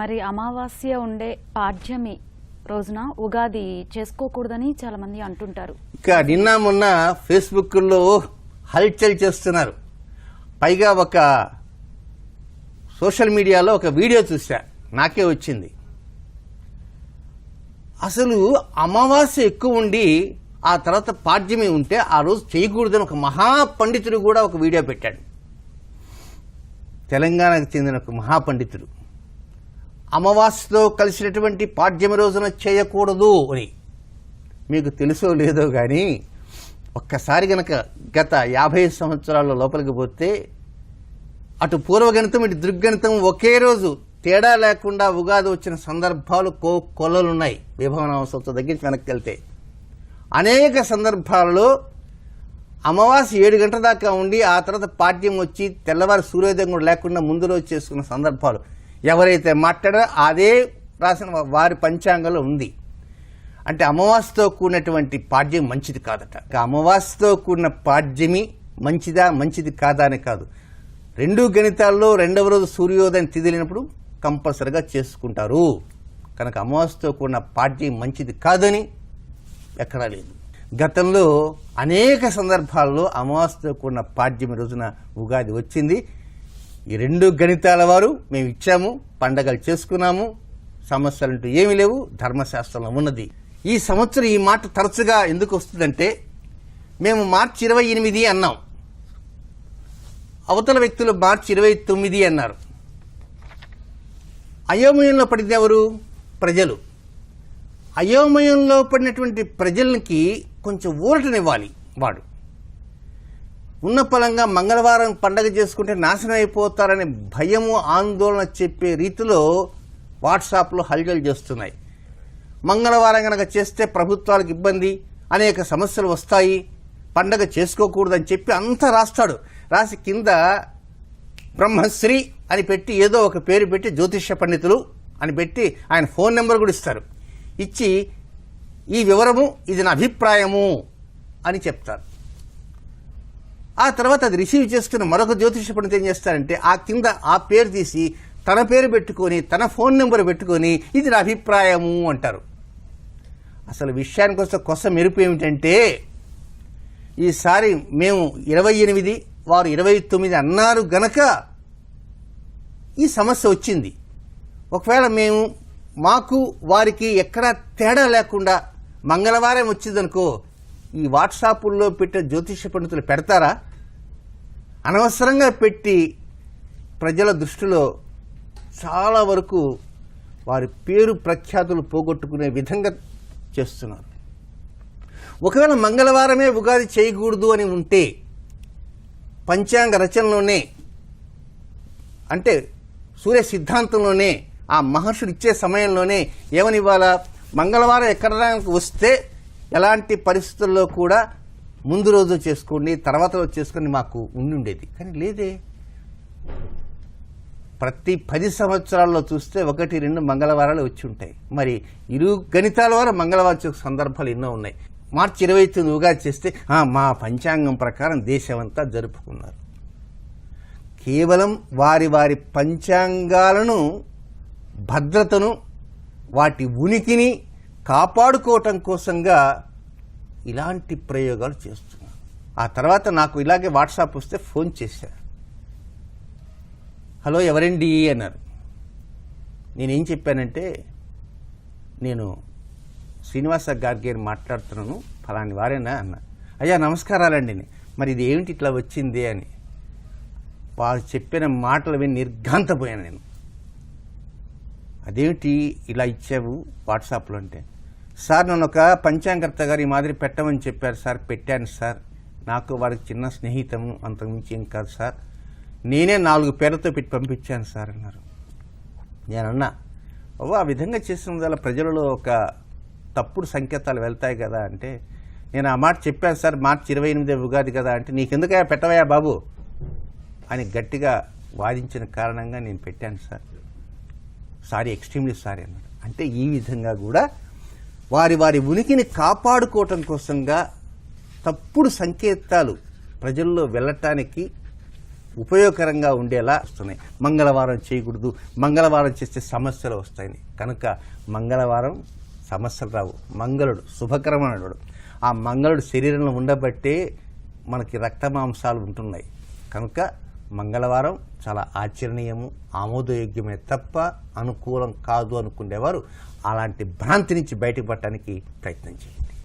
మరి అమావాస్య ఉండే పాడ్యమి రోజున ఉగాది చేసుకోకూడదని చాలా మంది అంటుంటారు. ఇక నిన్న మొన్న ఫేస్బుక్లో హల్చల్ చేస్తున్నారు. పైగా ఒక సోషల్ మీడియాలో ఒక వీడియో చూసా నాకే వచ్చింది. అసలు అమావాస్య ఎక్కువ ఉండి ఆ తర్వాత పాడ్యమి ఉంటే ఆ రోజు చేయకూడదని ఒక మహాపండితుడు కూడా ఒక వీడియో పెట్టాడు. తెలంగాణకు చెందిన ఒక మహాపండితుడు. అమావాస్యతో కలిసినటువంటి పాడ్యమి రోజున చేయకూడదు అని. మీకు తెలుసో లేదో కానీ ఒక్కసారి గనక గత యాభై సంవత్సరాల లోపలికి పోతే అటు పూర్వగణితం ఇటు దృగ్గణితం ఒకే రోజు తేడా లేకుండా ఉగాది వచ్చిన సందర్భాలు కో కొలలున్నాయి. విభవనామ సంవత్సరం దగ్గర వెనక్కి వెళ్తే. అనేక సందర్భాలలో అమావాస్య ఏడు గంటల దాకా ఉండి ఆ తర్వాత పాడ్యం వచ్చి తెల్లవారి సూర్యోదయం కూడా లేకుండా ముందు రోజు చేసుకున్న సందర్భాలు. ఎవరైతే మాట్లాడారో అదే రాసిన వారి పంచాంగంలో ఉంది. అంటే అమావాస్యతో కూడినటువంటి పాడ్యం మంచిది కాదట. అమావాస్యతో కూడిన పాడ్యమి మంచిదా మంచిది కాదా అని కాదు. రెండు గణితాల్లో రెండవ రోజు సూర్యోదయం తిదిలినప్పుడు కంపల్సరిగా చేసుకుంటారు. కనుక అమావాస్యతో కూడిన పాడ్యం మంచిది కాదని ఎక్కడా లేదు. గతంలో అనేక సందర్భాల్లో అమావాస్యతో కూడిన పాడ్యమి రోజున ఉగాది వచ్చింది. ఈ రెండు గణితాల వారు మేము ఇచ్చాము పండగలు చేసుకున్నాము సమస్యలంటూ ఏమీ లేవు ధర్మశాస్త్రంలో ఉన్నది. ఈ సంవత్సరం ఈ మాట తరచుగా ఎందుకు వస్తుందంటే మేము మార్చి ఇరవై ఎనిమిది అన్నాం. అవతల వ్యక్తులు మార్చి ఇరవై తొమ్మిది అన్నారు. అయోమయంలో పడింది ఎవరు? ప్రజలు. అయోమయంలో పడినటువంటి ప్రజలకి కొంచెం ఊరటనివ్వాలి వాడు. ఉన్న పలంగా మంగళవారం పండగ చేసుకుంటే నాశనం అయిపోతారనే భయము ఆందోళన చెప్పే రీతిలో వాట్సాప్లో హల్చల్ చేస్తున్నాయి. మంగళవారం కనుక చేస్తే ప్రభుత్వాలకు ఇబ్బంది అనేక సమస్యలు వస్తాయి పండగ చేసుకోకూడదని చెప్పి అంతా రాస్తాడు. రాసి కింద బ్రహ్మశ్రీ అని పెట్టి ఏదో ఒక పేరు పెట్టి జ్యోతిష్య పండితులు అని పెట్టి ఆయన ఫోన్ నెంబర్ కూడా ఇస్తారు. ఇచ్చి ఈ వివరము ఇది నా అభిప్రాయము అని చెప్తారు. ఆ తర్వాత అది రిసీవ్ చేసుకున్న మరొక జ్యోతిష పండితులు ఏం చేస్తారంటే ఆ కింద ఆ పేరు తీసి తన పేరు పెట్టుకొని తన ఫోన్ నెంబర్ పెట్టుకొని ఇది నా అభిప్రాయము అంటారు. అసలు విషయానికి వస్తే కొస మెరుపు ఏమిటంటే ఈసారి మేము ఇరవై ఎనిమిది వారు ఇరవై తొమ్మిది అన్నారు గనక ఈ సమస్య వచ్చింది. ఒకవేళ మేము మాకు వారికి ఎక్కడా తేడా లేకుండా మంగళవారం వచ్చిందనుకో ఈ వాట్సాపుల్లో పెట్టే జ్యోతిష పండితులు పెడతారా? అనవసరంగా పెట్టి ప్రజల దృష్టిలో చాలా వరకు వారి పేరు ప్రఖ్యాతులు పోగొట్టుకునే విధంగా చేస్తున్నారు. ఒకవేళ మంగళవారమే ఉగాది చేయకూడదు అని ఉంటే పంచాంగ రచనలోనే అంటే సూర్య సిద్ధాంతంలోనే ఆ మహర్షుడు ఇచ్చే సమయంలోనే ఏమని ఇవ్వాలా మంగళవారం ఎక్కడానికి వస్తే ఎలాంటి పరిస్థితుల్లో కూడా ముందు రోజు చేసుకోండి తర్వాత రోజు చేసుకొని మాకు ఉండి ఉండేది. కానీ లేదే. ప్రతి పది సంవత్సరాల్లో చూస్తే ఒకటి రెండు మంగళవారాలు వచ్చి ఉంటాయి. మరి ఇరు గణితాల వారు మంగళవారం సందర్భాలు ఎన్నో ఉన్నాయి. మార్చి ఇరవై తొమ్మిది ఉగాది చేస్తే మా పంచాంగం ప్రకారం దేశమంతా జరుపుకున్నారు. కేవలం వారి వారి పంచాంగాలను భద్రతను వాటి ఉనికిని కాపాడుకోవటం కోసంగా ఇలాంటి ప్రయోగాలు చేస్తున్నాను ఆ తర్వాత నాకు ఇలాగే వాట్సాప్ వస్తే ఫోన్ చేశారు హలో ఎవరండి? అన్నారు. నేనేం చెప్పానంటే నేను శ్రీనివాస గార్గే మాట్లాడుతున్నాను ఫలాని వారేనా? అన్న. అయ్యా నమస్కారాలండి. మరి ఇది ఏమిటి ఇట్లా వచ్చింది అని. వారు చెప్పిన మాటలు విని నిర్ఘాంతపోయాను నేను. అదేమిటి ఇలా ఇచ్చావు వాట్సాప్లో అంటే? సార్ నన్ను ఒక పంచాంగర్త గారు ఈ మాదిరి పెట్టమని చెప్పారు సార్. పెట్టాను సార్. నాకు వారికి చిన్న స్నేహితము అంతకుమించి ఏం కాదు సార్. నేనే నాలుగు పేర్లతో పెట్టి పంపించాను సార్ అన్నారు. నేనన్నా ఓ ఆ విధంగా చేసిన వల్ల ప్రజలలో ఒక తప్పుడు సంకేతాలు వెళ్తాయి కదా అంటే నేను ఆ మాట చెప్పాను సార్ మార్చి ఇరవై ఎనిమిది ఉగాది కదా అంటే నీకెందుకయా పెట్టవయా బాబు? అని గట్టిగా వాదించిన కారణంగా నేను పెట్టాను సార్. సారీ ఎక్స్ట్రీమ్లీ సారీ అన్నాడు అంటే ఈ విధంగా కూడా వారి వారి ఉనికిని కాపాడుకోవటం కోసంగా తప్పుడు సంకేతాలు ప్రజల్లో వెళ్ళటానికి ఉపయోగకరంగా ఉండేలా వస్తున్నాయి. మంగళవారం చేయకూడదు. మంగళవారం చేస్తే సమస్యలు వస్తాయని. కనుక మంగళవారం సమస్యలు రావు. మంగళుడు శుభకరమైనడు ఆ మంగళుడు శరీరంలో ఉండబట్టే మనకి రక్త మాంసాలు ఉంటున్నాయి. కనుక మంగళవారం చాలా ఆచరణీయము ఆమోదయోగ్యమే తప్ప అనుకూలం కాదు అనుకునేవారు. అలాంటి భ్రాంతి నుంచి బయటపడటానికి ప్రయత్నం చేయండి.